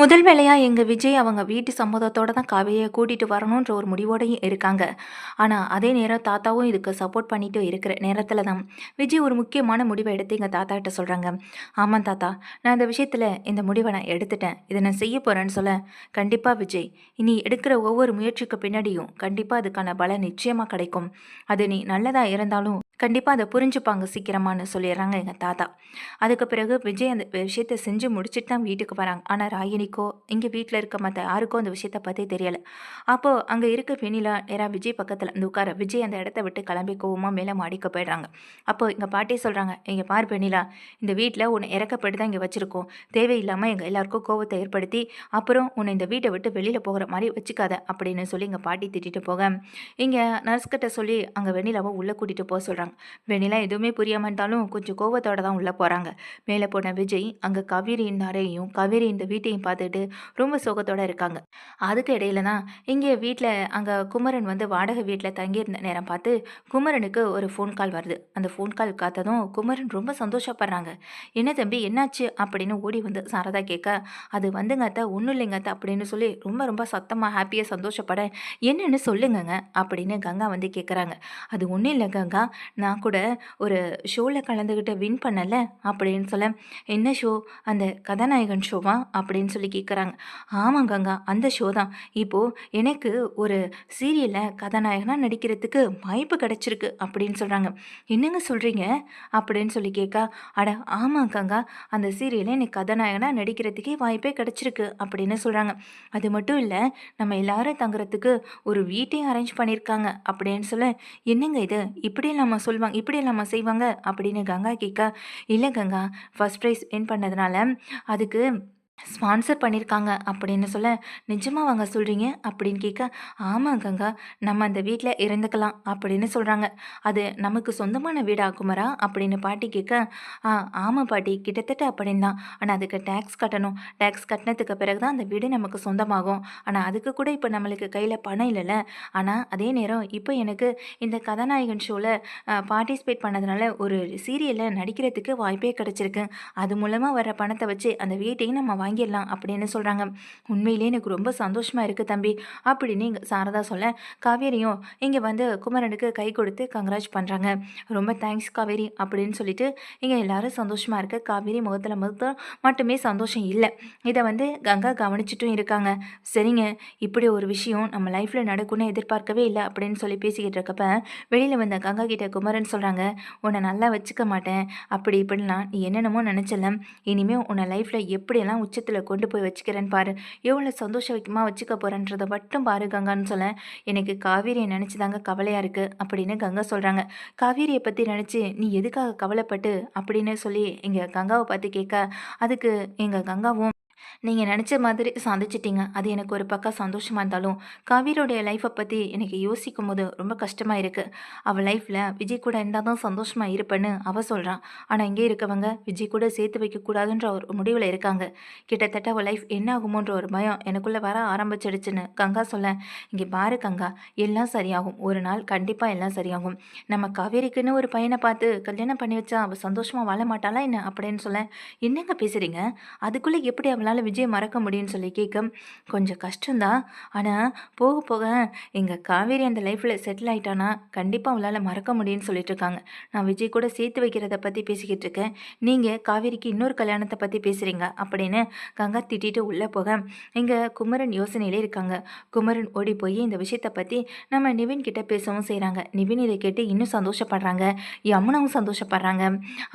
முதல் வேலையாக எங்கள் விஜய் அவங்க வீட்டு சம்மதத்தோடு தான் காவேரியை கூட்டிகிட்டு வரணுன்ற ஒரு முடிவோடையும் இருக்காங்க. ஆனால் அதே நேரம் தாத்தாவும் இதுக்கு சப்போர்ட் பண்ணிட்டு இருக்கிற நேரத்தில் தான் விஜய் ஒரு முக்கியமான முடிவை எடுத்து எங்கள் தாத்தா கிட்ட சொல்கிறாங்க ஆமாம் தாத்தா நான் இந்த விஷயத்தில் இந்த முடிவை நான் எடுத்துட்டேன். இதை நான் செய்ய போகிறேன்னு சொல்ல கண்டிப்பாக விஜய் இனி எடுக்கிற ஒவ்வொரு முயற்சிக்கு பின்னாடியும் கண்டிப்பாக அதுக்கான பலன் நிச்சயமாக கிடைக்கும். அது நீ நல்லதாக இருந்தாலும் கண்டிப்பாக அதை புரிஞ்சுப்பாங்க சீக்கிரமானு சொல்லிடுறாங்க எங்கள் தாத்தா. அதுக்கு பிறகு விஜய் அந்த விஷயத்தை செஞ்சு முடிச்சுட்டு தான் வீட்டுக்கு வராங்க. ஆனால் ராகினிக்கோ இங்கே வீட்டில் இருக்க மற்ற யாருக்கோ அந்த விஷயத்தை பற்றி தெரியலை. அப்போது அங்கே இருக்க வெண்ணிலா நேராக விஜய் பக்கத்தில் அந்த உட்கார விஜய் அந்த இடத்த விட்டு கிளம்பி கோவமாக மேலே மாடிக்க போயிடுறாங்க. அப்போது எங்கள் பாட்டி சொல்கிறாங்க இங்கே பார் வெண்ணிலா இந்த வீட்டில் உன்னை இறக்கப்பட்டு தான் இங்கே வச்சுருக்கோம். தேவையில்லாமல் எங்கள் எல்லாருக்கும் கோவத்தை ஏற்படுத்தி அப்புறம் உன்னை இந்த வீட்டை விட்டு வெளியில் போகிற மாதிரி வச்சுக்காத அப்படின்னு சொல்லி எங்கள் பாட்டி திட்டிட்டு போக இங்கே நர்ஸ்கிட்ட சொல்லி அங்கே வெண்ணிலாவை உள்ளே கூட்டிகிட்டு போக சொல்கிறாங்க வெண்ணிலா எதுவுமே புரியாமல் இருந்தாலும் கொஞ்சம் கோவத்தோட தான் உள்ளே போகிறாங்க மேலே போன விஜய் அங்கே கவிரியின் அறையையும் கவிரி இந்த வீட்டையும் பார்த்துட்டு ரொம்ப சோகத்தோட இருக்காங்க. அதுக்கு இடையில தான் இங்கே வீட்டில் அங்கே குமரன் வந்து வாடகை வீட்டில் தங்கியிருந்த நேரம் பார்த்து குமரனுக்கு ஒரு ஃபோன் கால் வருது. அந்த ஃபோன் கால் காத்ததும் குமரன் ரொம்ப சந்தோஷப்படுறாங்க. என்ன தம்பி என்னாச்சு? அப்படின்னு ஓடி வந்து சாரதா கேட்க அது வந்துங்க அத்தை ஒன்றும் இல்லைங்க அத்தை அப்படின்னு சொல்லி ரொம்ப ரொம்ப சத்தமாக ஹாப்பியாக சந்தோஷப்பட என்னன்னு சொல்லுங்கங்க அப்படின்னு கங்கா வந்து கேட்குறாங்க அது ஒன்றும் இல்லை கங்கா நான் கூட ஒரு ஷோவில் கலந்துக்கிட்டு வின் பண்ணல அப்படின்னு சொல்ல என்ன ஷோ அந்த கதாநாயகன் ஷோவா அப்படின்னு சொல்லி கேட்குறாங்க ஆமாம் கங்கா அந்த ஷோ தான். இப்போது எனக்கு ஒரு சீரியலில் கதாநாயகனாக நடிக்கிறதுக்கு வாய்ப்பு கிடச்சிருக்கு அப்படின்னு சொல்கிறாங்க என்னங்க சொல்கிறீங்க அப்படின்னு சொல்லி கேட்கா அட ஆமாம் கங்கா அந்த சீரியலில் எனக்கு கதாநாயகனாக நடிக்கிறதுக்கே வாய்ப்பே கிடச்சிருக்கு அப்படின்னு சொல்கிறாங்க அது மட்டும் இல்லை நம்ம எல்லாரும் தங்குறதுக்கு ஒரு வீட்டையும் அரேஞ்ச் பண்ணியிருக்காங்க அப்படின்னு சொல்ல என்னங்க இது? இப்படி நம்ம சொல்லுவாங்க இப்படி நம்ம செய்வாங்க? அப்படின்னு கங்கா கேட்க இல்லை கங்கா ஃபஸ்ட் ப்ரைஸ் வின் பண்ணதுனால அதுக்கு ஸ்பான்சர் பண்ணியிருக்காங்க அப்படின்னு சொல்ல நிஜமாக வாங்க சொல்கிறீங்க அப்படின்னு கேட்க ஆமாம் கங்கா நம்ம அந்த வீட்டில் இருந்துக்கலாம் அப்படின்னு சொல்கிறாங்க அது நமக்கு சொந்தமான வீடா குமரா? அப்படின்னு பாட்டி கேட்க ஆ ஆமாம் பாட்டி கிட்டத்தட்ட அப்படின்னு தான் ஆனால் அதுக்கு டேக்ஸ் கட்டணும். டேக்ஸ் கட்டினதுக்கு பிறகு தான் அந்த வீடு நமக்கு சொந்தமாகும். ஆனால் அதுக்கு கூட இப்போ நம்மளுக்கு கையில் பணம் இல்லைல்ல. ஆனால் அதே நேரம் இப்போ எனக்கு இந்த கதாநாயகன் ஷோவில் பார்ட்டிசிபேட் பண்ணதுனால ஒரு சீரியலில் நடிக்கிறதுக்கு வாய்ப்பே கிடச்சிருக்கு. அது மூலமாக வர பணத்தை வச்சு அந்த வீட்டையும் நம்ம வாங்கிடலாம் அப்படின்னு சொல்கிறாங்க உண்மையிலே எனக்கு ரொம்ப சந்தோஷமாக இருக்குது தம்பி. அப்படின்னு இங்கே சாரதா சொல்ல காவேரியும் இங்கே வந்து குமரனுக்கு கை கொடுத்து கங்க்ராஜ் பண்ணுறாங்க ரொம்ப தேங்க்ஸ் காவேரி அப்படின்னு சொல்லிட்டு இங்கே எல்லாரும் சந்தோஷமாக இருக்க. காவேரி முகத்தில் மட்டும் மட்டுமே சந்தோஷம் இல்லை. இதை வந்து கங்கா கவனிச்சிட்டும் இருக்காங்க. சரிங்க இப்படி ஒரு விஷயம் நம்ம லைஃப்பில் நடக்கும்னு எதிர்பார்க்கவே இல்லை அப்படின்னு சொல்லி பேசிக்கிட்டு இருக்கப்ப வெளியில் வந்த கங்கா கிட்ட குமரன் சொல்கிறாங்க உன்னை நல்லா வச்சுக்க மாட்டேன். அப்படி இப்படிலாம் நீ என்னென்னமோ நினச்சல இனிமேல் உன்னை லைஃப்பில் எப்படியெல்லாம் உச்ச உச்சத்தில் கொண்டு போய் வச்சுக்கிறேன்னு பாரு. எவ்வளோ சந்தோஷமாக வச்சுக்க போகிறேன்றதை மட்டும் பாரு கங்கான்னு சொல்ல எனக்கு காவேரியை நினச்சி தாங்க கவலையாக இருக்குது அப்படின்னு கங்கா சொல்கிறாங்க காவேரியை பற்றி நினச்சி நீ எதுக்காக கவலைப்பட்டு அப்படின்னு சொல்லி எங்கள் கங்காவை பார்த்து கேட்க அதுக்கு எங்கள் கங்காவும் நீங்கள் நினச்ச மாதிரி சந்திச்சிட்டிங்க. அது எனக்கு ஒரு பக்கம் சந்தோஷமாக இருந்தாலும் காவிரியோடைய லைஃப்பை பற்றி எனக்கு யோசிக்கும் போது ரொம்ப கஷ்டமாக இருக்குது அவள் லைஃப்பில் விஜய் கூட இருந்தால் தான் சந்தோஷமாக இருப்பேன்னு அவள் சொல்கிறான் ஆனால் இங்கே இருக்கவங்க விஜய் கூட சேர்த்து வைக்கக்கூடாதுன்ற ஒரு முடிவில் இருக்காங்க. கிட்டத்தட்ட அவள் லைஃப் என்ன ஆகுமோன்ற ஒரு பயம் எனக்குள்ளே வர ஆரம்பிச்சிடுச்சுன்னு கங்கா சொல்ல இங்கே பாரு கங்கா எல்லாம் சரியாகும். ஒரு நாள் கண்டிப்பாக எல்லாம் சரியாகும். நம்ம காவேரிக்குன்னு ஒரு பையனை பார்த்து கல்யாணம் பண்ணி வச்சா அவள் சந்தோஷமாக வாழ மாட்டாளா என்ன? அப்படின்னு சொல்ல என்னங்க பேசுகிறீங்க அதுக்குள்ளே எப்படி அவளால் விஜய் மறக்க முடியும்னு சொல்லி கேட்க கொஞ்சம் கஷ்டம்தான். ஆனால் போக போக எங்கள் காவேரி அந்த லைஃப்பில் செட்டில் ஆகிட்டானா கண்டிப்பாக அவளால் மறக்க முடியும்னு சொல்லிட்டு இருக்காங்க. நான் விஜய் கூட சேர்த்து வைக்கிறத பற்றி பேசிக்கிட்டு இருக்கேன். நீங்கள் காவேரிக்கு இன்னொரு கல்யாணத்தை பற்றி பேசுகிறீங்க அப்படின்னு கங்கா திட்டிட்டு உள்ளே போக இங்கே குமரன் யோசனையிலே இருக்காங்க. குமரன் ஓடி போய் இந்த விஷயத்தை பற்றி நம்ம நிவின் கிட்ட பேசவும் செய்கிறாங்க நிவின் இதை கேட்டு இன்னும் சந்தோஷப்படுறாங்க. யமுனாவும் சந்தோஷப்படுறாங்க.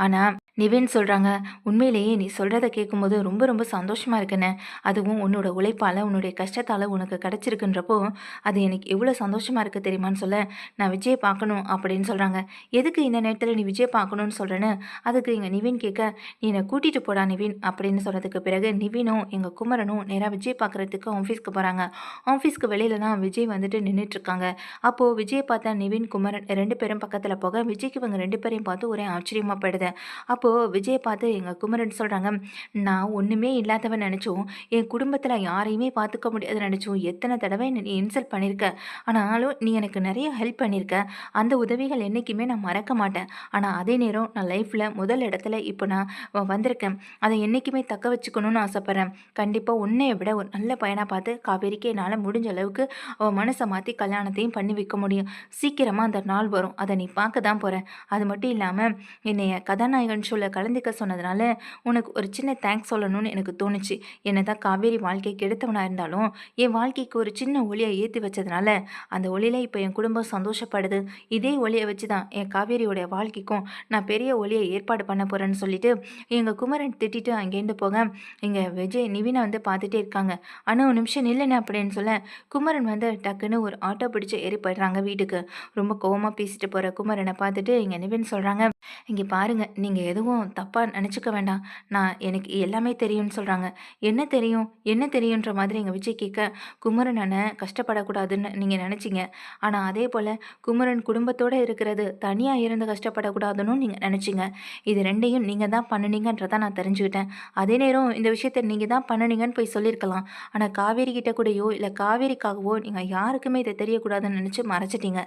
ஆனால் நிவின் சொல்கிறாங்க உண்மையிலேயே நீ சொல்கிறத கேட்கும்போது ரொம்ப ரொம்ப சந்தோஷமாக இருக்குன்னு அதுவும் உன்னோட உழைப்பால் உன்னுடைய கஷ்டத்தால் உனக்கு கிடச்சிருக்குன்றப்போ அது எனக்கு எவ்வளோ சந்தோஷமாக இருக்குது தெரியுமான்னு சொல்ல நான் விஜயை பார்க்கணும் அப்படின்னு சொல்கிறாங்க எதுக்கு இந்த நேரத்தில் நீ விஜய் பார்க்கணுன்னு சொல்கிறேன்னு அதுக்கு எங்கள் நிவின் கேட்க நீ என்னை கூட்டிகிட்டு போடா நிவின் அப்படின்னு சொன்னதுக்கு பிறகு நிவினும் எங்கள் குமரனும் நேராக விஜய் பார்க்குறதுக்கு ஆஃபீஸ்க்கு போகிறாங்க ஆஃபீஸ்க்கு வெளியில தான் விஜய் வந்துட்டு நின்றுட்டுருக்காங்க அப்போது விஜய் பார்த்தா நிவின் குமரன் ரெண்டு பேரும் பக்கத்தில் போக விஜய்க்கு இவங்க ரெண்டு பேரையும் பார்த்து ஒரே ஆச்சரியமாக போயிடுது. அப்போது விஜயை பார்த்து எங்கள் குமரன் சொல்கிறாங்க நான் ஒன்றுமே இல்லாதவன் நினச்சோம் என் குடும்பத்தில் யாரையுமே பார்த்துக்க முடியாது நினச்சோம் எத்தனை தடவை நீ இன்சல்ட் பண்ணியிருக்க ஆனாலும் நீ எனக்கு நிறைய ஹெல்ப் பண்ணியிருக்க அந்த உதவிகள் என்றைக்குமே நான் மறக்க மாட்டேன். ஆனால் அதே நேரம் நான் லைஃப்பில் முதல் இடத்துல இப்போ நான் வந்திருக்கேன். அதை என்றைக்குமே தக்க வச்சுக்கணும்னு ஆசைப்பட்றேன். கண்டிப்பாக உன்னைய விட ஒரு நல்ல பையனாக பார்த்து காவேரிக்கு என்னால் முடிஞ்ச அளவுக்கு அவள் மனசை மாற்றி கல்யாணத்தையும் பண்ணி வைக்க முடியும். சீக்கிரமாக அந்த நாள் வரும். அதை நீ பார்க்க தான் போகிறேன் அது மட்டும் இல்லாமல் என்னைய கதாநாயகன் ஷோவில் கலந்துக்க சொன்னதுனால உனக்கு ஒரு சின்ன தேங்க்ஸ் சொல்லணும்னு எனக்கு தோணுச்சு. என்ன தான் காவேரி வாழ்க்கைக்கு எடுத்தவனாக இருந்தாலும் என் வாழ்க்கைக்கு ஒரு சின்ன ஒளியை ஏற்றி வச்சதுனால அந்த ஒளியில் இப்போ என் குடும்பம் சந்தோஷப்படுது. இதே ஒளியை வச்சு தான் என் காவேரியோடைய வாழ்க்கைக்கும் நான் பெரிய ஒளியை ஏற்பாடு பண்ண போகிறேன்னு சொல்லிட்டு எங்கள் குமரன் திட்டிட்டு அங்கேருந்து போக இங்கே விஜய் நிவினை வந்து பார்த்துட்டே இருக்காங்க. ஆனால் ஒரு நிமிஷம் நில்லுன்னு அப்படின்னு சொல்ல குமரன் வந்து டக்குன்னு ஒரு ஆட்டோ பிடிச்சி ஏறி போயிடுறாங்க வீட்டுக்கு. ரொம்ப கோவமாக பேசிட்டு போகிற குமரனை பார்த்துட்டு இங்கே நிவின் சொல்கிறாங்க இங்கே பாருங்கள் நீங்கள் எதுவும் தப்பாக நினச்சிக்க வேண்டாம். நான் எனக்கு எல்லாமே தெரியும்னு சொல்கிறாங்க என்ன தெரியும்? என்ன தெரியுன்ற மாதிரி எங்கள் விஜய் கேட்க குமரன் அண்ணன் கஷ்டப்படக்கூடாதுன்னு நீங்கள் நினச்சிங்க. ஆனால் அதே போல் குமரன் குடும்பத்தோடு இருக்கிறது தனியாக இருந்து கஷ்டப்படக்கூடாதுன்னு நீங்கள் நினச்சிங்க. இது ரெண்டையும் நீங்கள் தான் பண்ணுனீங்கன்றதை நான் தெரிஞ்சுக்கிட்டேன். அதே நேரம் இந்த விஷயத்தை நீங்கள் தான் பண்ணுனீங்கன்னு போய் சொல்லியிருக்கலாம். ஆனால் காவேரி கிட்ட கூடயோ இல்லை காவேரிக்காகவோ நீங்கள் யாருக்குமே இதை தெரியக்கூடாதுன்னு நினச்சி மறைச்சிட்டீங்க.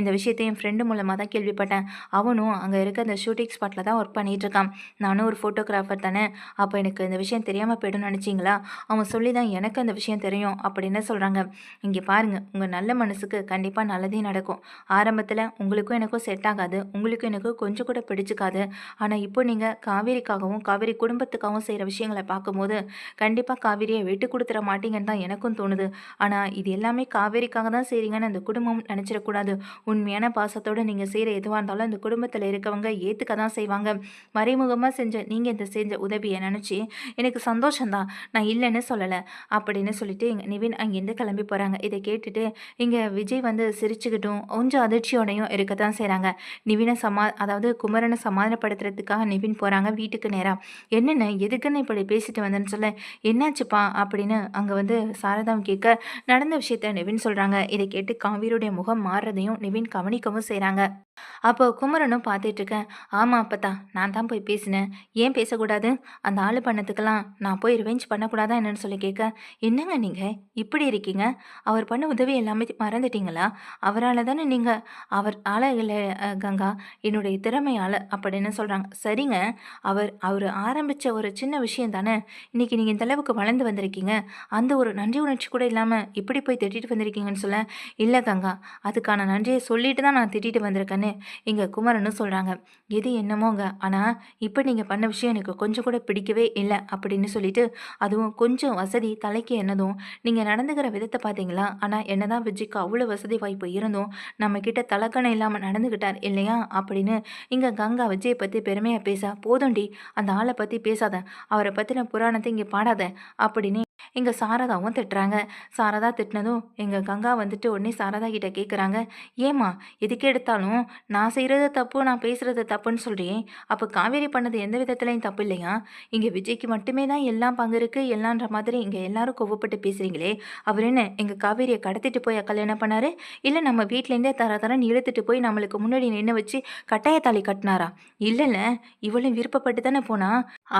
இந்த விஷயத்தை என் ஃப்ரெண்டு மூலமாக தான் கேள்விப்பட்டேன். அவனும் அங்கே இருக்க அந்த ஷூட்டிங் ஸ்பாட்டில் தான் ஒர்க் பண்ணிகிட்டு பண்ணிகிட்ருக்கான் நானும் ஒரு ஃபோட்டோகிராஃபர் தானே. அப்போ எனக்கு இந்த விஷயம் தெரியாமல் போய்டும்னு நினச்சிங்களா? அவன் சொல்லி தான் எனக்கு அந்த விஷயம் தெரியும் அப்படின்னு சொல்கிறாங்க இங்கே பாருங்கள் உங்கள் நல்ல மனசுக்கு கண்டிப்பாக நல்லதே நடக்கும். ஆரம்பத்தில் உங்களுக்கும் எனக்கும் செட் ஆகாது. உங்களுக்கும் எனக்கும் கொஞ்சம் கூட பிடிச்சிக்காது. ஆனால் இப்போ நீங்கள் காவேரிக்காகவும் காவேரி குடும்பத்துக்காகவும் செய்கிற விஷயங்களை பார்க்கும்போது கண்டிப்பாக காவேரியை விட்டு கொடுத்துட மாட்டீங்கன்னு தான் எனக்கும் தோணுது. ஆனால் இது எல்லாமே காவேரிக்காக தான் செய்கிறீங்கன்னு அந்த குடும்பம் நினச்சிடக்கூடாது உண்மையான பாசத்தோடு நீங்கள் செய்கிற எதுவாக இருந்தாலும் அந்த குடும்பத்தில் இருக்கவங்க ஏற்றுக்க தான் செய்வாங்க. மறைமுகமாக செஞ்ச நீங்கள் இந்த செஞ்ச உதவியை நினச்சி எனக்கு சந்தோஷம்தான். நான் இல்லைன்னு சொல்லலை. அப்படின்னு சொல்லிட்டு எங்கள் நிவின் அங்கேருந்து கிளம்பி போகிறாங்க இதை கேட்டுட்டு இங்கே விஜய் வந்து சிரிச்சுக்கிட்டும் கொஞ்சம் அதிர்ச்சியோடையும் இருக்க தான் செய்கிறாங்க நிவினை சமா அதாவது குமரனை சமாதானப்படுத்துறதுக்காக நிவின் போகிறாங்க வீட்டுக்கு நேராக என்னென்ன எதுக்குன்னு இப்படி பேசிட்டு வந்தேன்னு சொல்ல. என்னாச்சுப்பா? அப்படின்னு அங்கே வந்து சாரதாம் கேட்க நடந்த விஷயத்த நிவின் சொல்கிறாங்க இதை கேட்டு காவிரியுடைய முகம் மாறுறதையும் நிவின் கவனிக்கவும் செய்கிறாங்க அப்போ குமரனும் பார்த்துட்டு இருக்கேன் ஆமாம் அப்பத்தா. நான் தான் போய் பேசினேன். ஏன் பேசக்கூடாது? அந்த ஆள் பண்ணதுக்கெல்லாம் நான் போய் ரிவெஞ்ச் பண்ணக்கூடாதா என்னன்னு சொல்லி கேட்க என்னங்க நீங்கள் இப்படி இருக்கீங்க? அவர் பண்ண உதவி எல்லாமே மறந்துட்டீங்களா? அவரால் தானே நீங்கள் அவர் ஆள இல்லை கங்கா. என்னுடைய திறமையால் அப்படின்னு சொல்கிறாங்க சரிங்க. அவர் அவர் ஆரம்பித்த ஒரு சின்ன விஷயம் தானே? இன்றைக்கி நீங்கள் இந்த அளவுக்கு வளர்ந்து வந்திருக்கீங்க. அந்த ஒரு நன்றி உணர்ச்சி கூட இல்லாமல் இப்படி போய் திட்டிட்டு வந்திருக்கீங்கன்னு சொல்ல இல்லை கங்கா. அதுக்கான நன்றியை சொல்லிட்டு தான் நான் திட்டிட்டு வந்திருக்கேன்னு இங்கே குமரன்னு சொல்கிறாங்க எது என்னமோங்க? ஆனால் இப்போ நீங்கள் பண்ண விஷயம் எனக்கு கொஞ்சம் கூட பிடிக்கவே இல்லை அப்படின்னு சொல்லிட்டு அதுவும் கொஞ்சம் வசதி தலைக்கு என்னதும் நீங்கள் நடந்துக்கிற விதத்தை பார்த்தீங்களா ஆனால் என்னதான் விஜய்க்கு அவ்வளோ வசதி வாய்ப்பு இருந்தும் நம்மக்கிட்ட தலக்கணம் இல்லாமல் நடந்துக்கிட்டார் இல்லையா? அப்படின்னு இங்கே கங்கா விஜயை பற்றி பெருமையாக பேச போதும்டி அந்த ஆளை பற்றி பேசாத அவரை பற்றின புராணத்தை இங்கே பாடாத அப்படின்னு இங்கே சாரதாவும் திட்டுறாங்க. சாரதா திட்டினதும் எங்கள் கங்கா வந்துட்டு உடனே சாரதா கிட்ட கேட்குறாங்க ஏம்மா எதுக்கு எடுத்தாலும் நான் செய்கிறது தப்பு நான் பேசுகிறது தப்புன்னு சொல்கிறேன் அப்போ காவேரி பண்ணது எந்த விதத்துலையும் தப்பு இல்லையா? இங்கே விஜய்க்கு மட்டுமே தான் எல்லாம் பங்கு இருக்குது எல்லான்ற மாதிரி இங்கே எல்லாரும் கோவப்பட்டு பேசுகிறீங்களே அவர் என்ன எங்கள் காவேரியை கடத்திட்டு போய் கல்யாணம் பண்ணார்? இல்லை நம்ம வீட்டிலேருந்தே தர தரன்னு இழுத்துட்டு போய் நம்மளுக்கு முன்னாடி நின்று வச்சு கட்டாய தாலி கட்டினாரா? இல்லைல்ல இவளும் விருப்பப்பட்டு தானே போனா?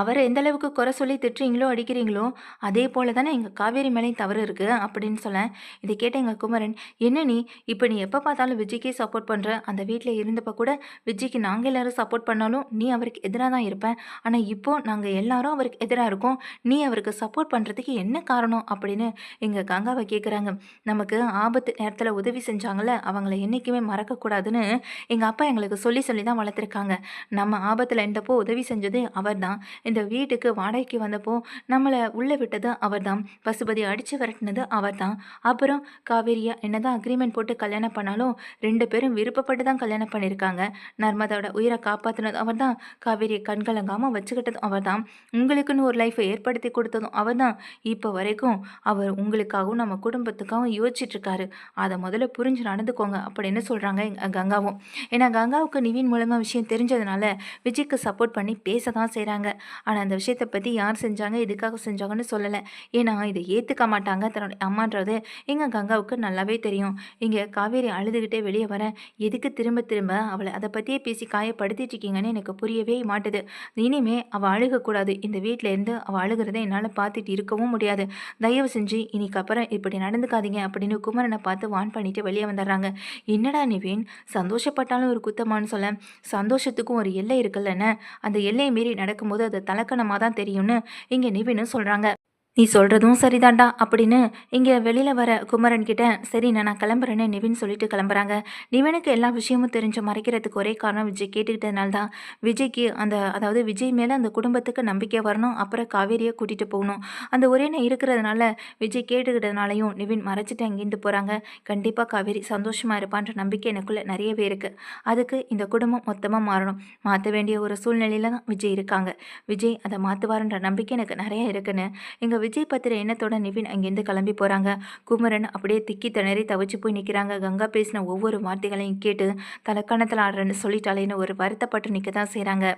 அவரை எந்த அளவுக்கு குறை சொல்லி திட்டுறீங்களோ அடிக்கிறீங்களோ அதே போல் தானே எங்கள் காவேரி மேலேயும் தவறு இருக்குது அப்படின்னு சொல்ல இதை கேட்ட எங்கள் குமரன் என்ன நீ? இப்போ நீ எப்போ பார்த்தாலும் விஜய்க்கே சப்போர்ட் பண்ணுற அந்த வீட்டில் இருந்தப்போ கூட விஜய்க்கு நாங்கள் எல்லாரும் சப்போர்ட் பண்ணாலும் நீ அவருக்கு எதிராக தான் இருப்பேன் ஆனால் இப்போது நாங்கள் எல்லாரும் அவருக்கு எதிராக இருக்கோம். நீ அவருக்கு சப்போர்ட் பண்ணுறதுக்கு என்ன காரணம்? அப்படின்னு எங்கள் கங்காவை கேட்குறாங்க நமக்கு ஆபத்து நேரத்தில் உதவி செஞ்சாங்கல்ல அவங்கள என்றைக்குமே மறக்கக்கூடாதுன்னு எங்கள் அப்பா எங்களுக்கு சொல்லி சொல்லி தான் வளர்த்துருக்காங்க. நம்ம ஆபத்தில் இருந்தப்போ உதவி செஞ்சது அவர் தான். இந்த வீட்டுக்கு வாடகைக்கு வந்தப்போ நம்மளை உள்ளே விட்டது அவர் அவர்தான். பசுபதி அடித்து விரட்டினது அவர்தான். அப்புறம் காவேரியா என்னதான் அக்ரிமெண்ட் போட்டு கல்யாணம் பண்ணாலும் ரெண்டு பேரும் விருப்பப்பட்டு தான் கல்யாணம் பண்ணியிருக்காங்க நர்மதாவோட உயிரை காப்பாற்றினது அவர்தான். காவேரியை கண்கலங்காமல் வச்சுக்கிட்டதும் அவர்தான். உங்களுக்குன்னு ஒரு லைஃப்பை ஏற்படுத்தி கொடுத்ததும் அவர்தான். இப்போ வரைக்கும் அவர் உங்களுக்காகவும் நம்ம குடும்பத்துக்காகவும் யோசிச்சிட்ருக்காரு. அதை முதல்ல புரிஞ்சு நடந்துக்கோங்க அப்படின்னு சொல்கிறாங்க கங்காவும். ஏன்னா கங்காவுக்கு நிவின் மூலமாக விஷயம் தெரிஞ்சதுனால விஜய்க்கு சப்போர்ட் பண்ணி பேச தான் செய்கிறாங்க ஆனால் அந்த விஷயத்தை பற்றி யார் செஞ்சாங்க எதுக்காக செஞ்சாங்கன்னு சொல்லலை. ஏன்னா இதை ஏற்றுக்க மாட்டாங்க. தன்னுடைய அம்மான்றது எங்கள் கங்காவுக்கு நல்லாவே தெரியும். இங்கே காவேரி அழுதுகிட்டே வெளியே வர எதுக்கு திரும்ப திரும்ப அவளை அதை பற்றியே பேசி காயப்படுத்திட்டு இருக்கீங்கன்னு எனக்கு புரியவே மாட்டுது. இனிமே அவள் அழுகக்கூடாது. இந்த வீட்டில் இருந்து அவள் அழுகிறத என்னால் பார்த்துட்டு இருக்கவும் முடியாது. தயவு செஞ்சு இன்னைக்கு அப்புறம் இப்படி நடந்துக்காதீங்க அப்படின்னு குமரனை பார்த்து வான் பண்ணிட்டு வெளியே வந்துடுறாங்க. என்னடா நிவின் சந்தோஷப்பட்டாலும் ஒரு குத்தமான்னு சொல்ல சந்தோஷத்துக்கும் ஒரு எல்லை இருக்குல்லன்னு அந்த எல்லையை மீறி நடக்கும்போது அது தலக்கணமாக தான் தெரியும்னு இங்கே நிவின்னு சொல்கிறாங்க நீ சொல்கிறதும் சரிதான்டா அப்படின்னு இங்கே வெளியில் வர குமரன் கிட்ட சரி நான் கிளம்புறேன்னு நிவின் சொல்லிட்டு கிளம்புறாங்க. நிவினுக்கு எல்லா விஷயமும் தெரிஞ்சு மறைக்கிறதுக்கு ஒரே காரணம் விஜய் கேட்டுக்கிட்டதுனால தான். விஜய்க்கு அந்த அதாவது விஜய் மேலே அந்த குடும்பத்துக்கு நம்பிக்கை வரணும் அப்புறம் காவேரியை கூட்டிகிட்டு போகணும். அந்த ஒரே நான் இருக்கிறதுனால விஜய் கேட்டுக்கிட்டதுனாலையும் நிவின் மறைச்சிட்டு அங்கேருந்து போகிறாங்க கண்டிப்பாக காவேரி சந்தோஷமாக இருப்பான்ற நம்பிக்கை எனக்குள்ளே நிறையவே இருக்குது அதுக்கு இந்த குடும்பம் மொத்தமாக மாறணும். மாற்ற வேண்டிய ஒரு சூழ்நிலையில் தான் விஜய் இருக்காங்க. விஜய் அதை மாற்றுவாருன்ற நம்பிக்கை எனக்கு நிறைய இருக்குன்னு எங்கள் விஜய் பத்திர எண்ணத்தோட நிவின் அங்கேருந்து கிளம்பி போகிறாங்க குமரன் அப்படியே திக்கி திணறி தவிச்சு போய் நிற்கிறாங்க கங்கா பேசின ஒவ்வொரு வார்த்தைகளையும் கேட்டு தலக்கணத்தில் ஆடுறேன்னு சொல்லிட்டாலேன்னு ஒரு வருத்தப்பட்டு நிற்க தான் செய்கிறாங்க